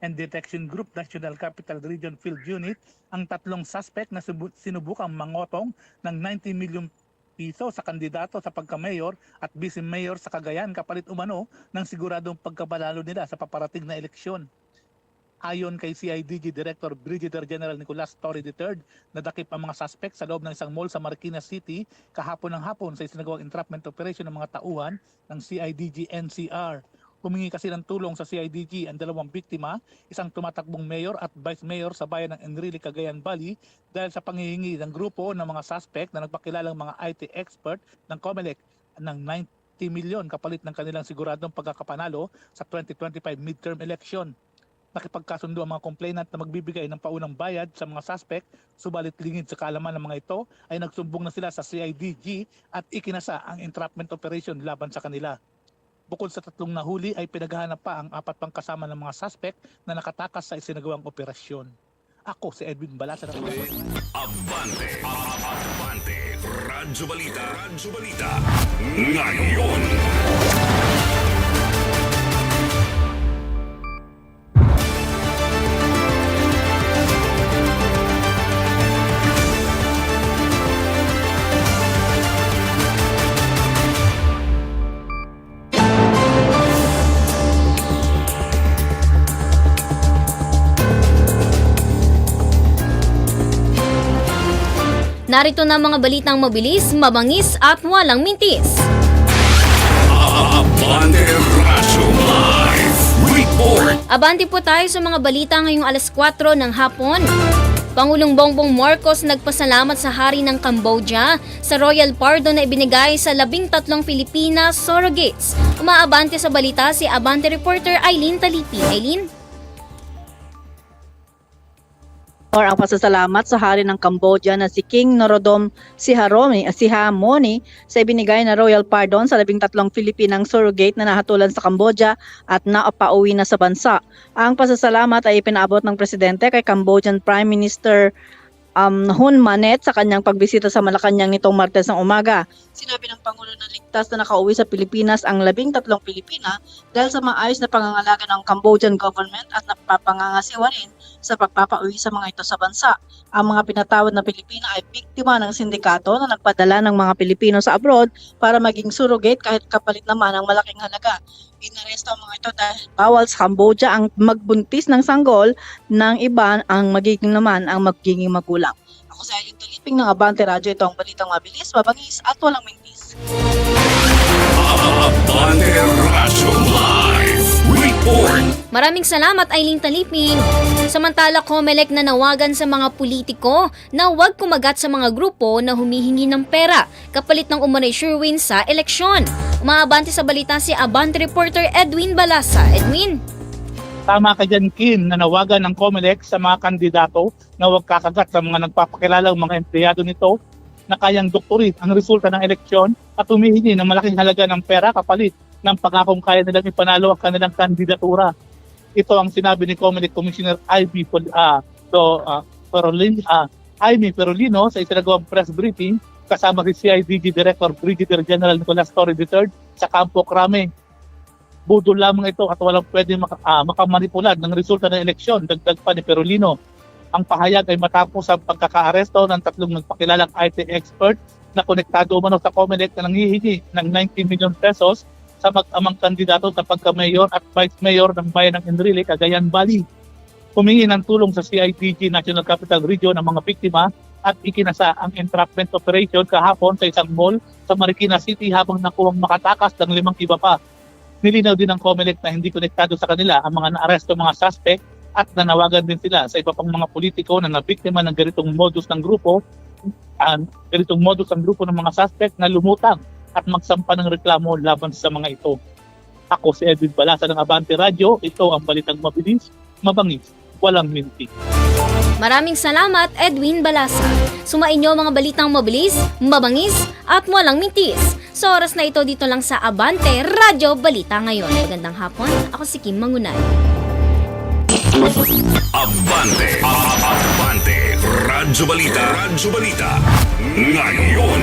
and Detection Group National Capital Region Field Unit ang tatlong suspect na sinubukang mangotong ng 90 million piso sa kandidato sa pagka-mayor at vice-mayor sa Cagayan kapalit umano ng siguradong pagkabalalo nila sa paparating na eleksyon. Ayon kay CIDG Director Brigadier General Nicolas Torre III, nadakip ang mga suspect sa loob ng isang mall sa Marikina City kahapon ng hapon sa isinagawang entrapment operation ng mga tauhan ng CIDG NCR. Humingi kasi ng tulong sa CIDG ang dalawang biktima, isang tumatakbong mayor at vice mayor sa bayan ng Enrile, Cagayan Valley dahil sa pangihingi ng grupo ng mga suspect na nagpakilalang mga IT expert ng COMELEC ng 90 milyon kapalit ng kanilang siguradong pagkakapanalo sa 2025 midterm election nakipagkasundo ang mga complainant na magbibigay ng paunang bayad sa mga suspect, subalit lingid sa kaalaman ng mga ito ay nagsumbong na sila sa CIDG at ikinasa ang entrapment operation laban sa kanila. Bukod sa tatlong nahuli ay pinaghahanap pa ang apat pang kasama ng mga suspect na nakatakas sa isinagawang operasyon. Ako si Edwin Balasa ng Abante, Abante, Radyo Balita, Radyo Balita, ngayon. Narito na mga balitang mabilis, mabangis at walang mintis. Abante po tayo sa mga balita ngayong alas 4 ng hapon. Pangulong Bongbong Marcos nagpasalamat sa hari ng Cambodia sa royal pardon na ibinigay sa labing tatlong Pilipinas surrogates. Umaabante sa balita si Abante reporter Eileen Talipi. Eileen? Or ang pasasalamat sa hari ng Cambodia na si King Norodom Siharoni, Sihamoni sa ibinigay na royal pardon sa labing tatlong Filipinang surrogate na nahatulan sa Cambodia at naapauwi na sa bansa. Ang pasasalamat ay ipinaabot ng presidente kay Cambodian Prime Minister um, Hun Manet sa kanyang pagbisita sa Malacanang nitong Martes ng umaga. Sinabi ng Pangulo na ligtas na nakauwi sa Pilipinas ang labing tatlong Pilipina dahil sa maayos na pangangalaga ng Cambodian government at napapangangasiwa rin sa pagpapauwi sa mga ito sa bansa. Ang mga pinatawad na Pilipina ay biktima ng sindikato na nagpadala ng mga Pilipino sa abroad para maging surrogate kahit kapalit naman ang malaking halaga. Inaresto ang mga ito dahil bawal sa Cambodia ang magbuntis ng sanggol ng iba ang magiging naman ang magiging magulang. Ako sa Ayon Taliping ng Abante Radio, ito ang balitang mabilis, mabangis at walang mintis. Abante Radyo Live. Maraming salamat Eileen Taliping. Samantala Comelec na nawagan sa mga politiko na huwag kumagat sa mga grupo na humihingi ng pera kapalit ng umunay sure win sa eleksyon. Umaabante sa balita si Abante reporter Edwin Balasa. Edwin? Tama ka dyan, Kin, na nawagan ng COMELEC sa mga kandidato na huwag kakagat sa mga nagpapakilalang mga empleyado nito na kayang doktorin ang resulta ng eleksyon at humihingi ng malaking halaga ng pera kapalit ng pangakong kaya nilang ipanalo ang kanilang kandidatura. Ito ang sinabi ni COMELEC Commissioner Ivy Pol- ah, so, ah, Perolin, ah, Jaime Perolino sa isinagawang press briefing kasama si CIDG Director Brigadier General Nicolas Torre III sa Campo Crame budol lamang ito at walang pwede maka, ah, makamanipulat ng resulta ng eleksyon, dagdag pa ni Perolino. Ang pahayag ay matapos ang pagkakaaresto ng tatlong nagpakilalang IT expert na konektado umano sa COMELEC na nangihingi ng 90 million pesos sa mag-amang kandidato sa pagka-mayor at vice-mayor ng bayan ng Enrile, Cagayan Valley. Humingi ng tulong sa CITG National Capital Region ng mga biktima at ikinasa ang entrapment operation kahapon sa isang mall sa Marikina City habang nakuwang makatakas ng limang iba pa. Nilinaw din ng COMELEC na hindi konektado sa kanila ang mga naaresto mga suspect at nanawagan din sila sa iba pang mga politiko na nabiktima ng ganitong modus ng grupo ang ganitong modus ang grupo ng mga suspect na lumutang at magsampa ng reklamo laban sa mga ito. Ako si Edwin Balasa ng Abante Radio. Ito ang balitang mabilis, mabangis, walang minti. Maraming salamat Edwin Balasa. Sumain nyo mga balitang mabilis, mabangis at walang mintis. Sa oras na ito dito lang sa Abante Radyo Balita ngayon. Magandang hapon, ako si Kim Mangunay. Abante, Abante Radyo Balita, Radyo Balita, ngayon.